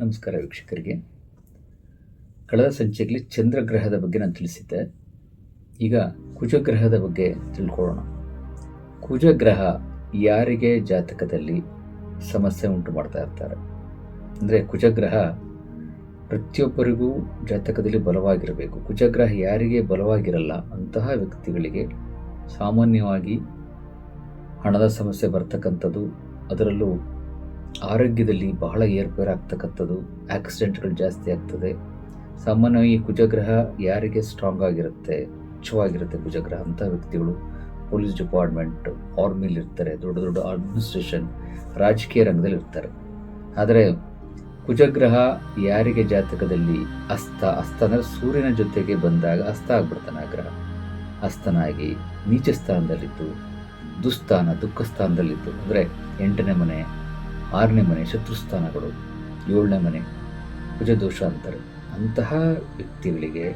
ನಮಸ್ಕಾರ ವೀಕ್ಷಕರಿಗೆ. ಕಳೆದ ಸಂಚಿಕೆಯಲ್ಲಿ ಚಂದ್ರಗ್ರಹದ ಬಗ್ಗೆ ನಾನು ತಿಳಿಸಿದ್ದೆ. ಈಗ ಕುಜಗ್ರಹದ ಬಗ್ಗೆ ತಿಳ್ಕೊಳ್ಳೋಣ. ಕುಜಗ್ರಹ ಯಾರಿಗೆ ಜಾತಕದಲ್ಲಿ ಸಮಸ್ಯೆ ಉಂಟು ಮಾಡ್ತಾ ಇರ್ತಾರೆ? ಅಂದರೆ ಕುಜಗ್ರಹ ಪ್ರತಿಯೊಬ್ಬರಿಗೂ ಜಾತಕದಲ್ಲಿ ಬಲವಾಗಿರಬೇಕು. ಕುಜಗ್ರಹ ಯಾರಿಗೆ ಬಲವಾಗಿರಲ್ಲ ಅಂತಹ ವ್ಯಕ್ತಿಗಳಿಗೆ ಸಾಮಾನ್ಯವಾಗಿ ಹಣದ ಸಮಸ್ಯೆ ಬರ್ತಕ್ಕಂಥದ್ದು ಅದರಲ್ಲೂ ಆರೋಗ್ಯದಲ್ಲಿ ಬಹಳ ಏರ್ಪೇರಾಗ್ತಕ್ಕಂಥದ್ದು ಆಕ್ಸಿಡೆಂಟ್ಗಳು ಜಾಸ್ತಿ ಆಗ್ತದೆ. ಸಾಮಾನ್ಯವಾಗಿ ಕುಜಗ್ರಹ ಯಾರಿಗೆ ಸ್ಟ್ರಾಂಗ್ ಆಗಿರುತ್ತೆ ಉಚ್ಚವಾಗಿರುತ್ತೆ ಕುಜಗ್ರಹ ಅಂಥ ವ್ಯಕ್ತಿಗಳು. ಪೊಲೀಸ್ ಡಿಪಾರ್ಟ್ಮೆಂಟ್ ಆರ್ಮಿಲಿ ಇರ್ತಾರೆ, ದೊಡ್ಡ ದೊಡ್ಡ ಅಡ್ಮಿನಿಸ್ಟ್ರೇಷನ್ ರಾಜಕೀಯ ರಂಗದಲ್ಲಿ ಇರ್ತಾರೆ. ಆದರೆ ಕುಜಗ್ರಹ ಯಾರಿಗೆ ಜಾತಕದಲ್ಲಿ ಅಸ್ತ ಅಸ್ತ ಅಂದರೆ ಸೂರ್ಯನ ಜೊತೆಗೆ ಬಂದಾಗ ಅಸ್ತ ಆಗ್ಬಿಡ್ತಾನೆ ಆ ಗ್ರಹ ಅಸ್ತನಾಗಿ ನೀಚ ಸ್ಥಾನದಲ್ಲಿದ್ದು ದುಸ್ಥಾನ ದುಃಖ ಸ್ಥಾನದಲ್ಲಿದ್ದು ಅಂದರೆ ಎಂಟನೇ ಮನೆ ಆರನೇ ಮನೆ ಶತ್ರುಸ್ಥಾನಗಳು ಏಳನೇ ಮನೆ ಕುಜದೋಷ ಅಂತಾರೆ. ಅಂತಹ ವ್ಯಕ್ತಿಗಳಿಗೆ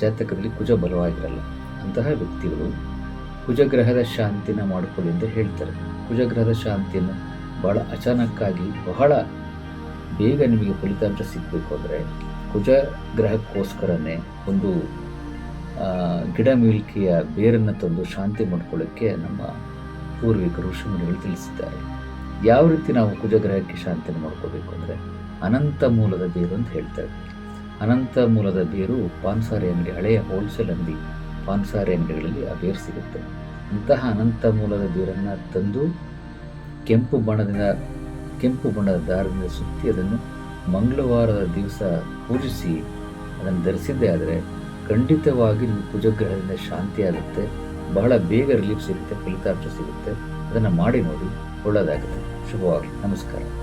ಜಾತಕದಲ್ಲಿ ಕುಜ ಬಲವಾಗಿರಲ್ಲ. ಅಂತಹ ವ್ಯಕ್ತಿಗಳು ಕುಜಗ್ರಹದ ಶಾಂತಿನ ಮಾಡಿಕೊಳ್ಳಿ ಅಂತ ಹೇಳ್ತಾರೆ. ಕುಜಗ್ರಹದ ಶಾಂತಿಯನ್ನು ಬಹಳ ಅಚಾನಕ್ಕಾಗಿ ಬಹಳ ಬೇಗ ನಿಮಗೆ ಫಲಿತಾಂಶ ಸಿಗಬೇಕು ಅಂದರೆ ಕುಜ ಗ್ರಹಕ್ಕೋಸ್ಕರನೇ ಒಂದು ಗಿಡ ಮೀಳಿಕೆಯ ಬೇರನ್ನು ತಂದು ಶಾಂತಿ ಮಾಡಿಕೊಳ್ಳೋಕ್ಕೆ ನಮ್ಮ ಪೂರ್ವಿಕರು ಋಷಿಮುನಿಗಳು ತಿಳಿಸಿದ್ದಾರೆ. ಯಾವ ರೀತಿ ನಾವು ಕುಜಗ್ರಹಕ್ಕೆ ಶಾಂತಿಯನ್ನು ಮಾಡ್ಕೋಬೇಕು ಅಂದರೆ ಅನಂತ ಮೂಲದ ಬೇರು ಅಂತ ಹೇಳ್ತಾರೆ ಅನಂತ ಮೂಲದ ಬೇರು ಪಾನ್ಸಾರಿ ಅಂಗಡಿ, ಹಳೆಯ ಹೋಲ್ಸೇಲ್ ಅಂಗಡಿ, ಪಾನ್ಸಾರಿ ಅಂಗಡಿಗಳಲ್ಲಿ ಆ ಬೇರು ಸಿಗುತ್ತೆ. ಅಂತಹ ಅನಂತ ಮೂಲದ ಬೇರನ್ನು ತಂದು ಕೆಂಪು ಬಣ್ಣದಿಂದ, ಕೆಂಪು ಬಣ್ಣದ ದಾರದಿಂದ ಸುತ್ತಿ ಅದನ್ನು ಮಂಗಳವಾರದ ದಿವಸ ಪೂಜಿಸಿ ಅದನ್ನು ಧರಿಸಿದ್ದೇ ಆದರೆ ಖಂಡಿತವಾಗಿ ನಿಮ್ಮ ಕುಜಗ್ರಹದಿಂದ ಶಾಂತಿ ಆಗುತ್ತೆ ಬಹಳ ಬೇಗ ರಿಲೀಫ್ ಸಿಗುತ್ತೆ, ಫಲಿತಾಂಶ ಸಿಗುತ್ತೆ. ಅದನ್ನು ಮಾಡಿ ನೋಡಿ. ಒಳ್ಳೆಯದಾಗುತ್ತೆ ಶುಭವಾಗಲಿ. ನಮಸ್ಕಾರ.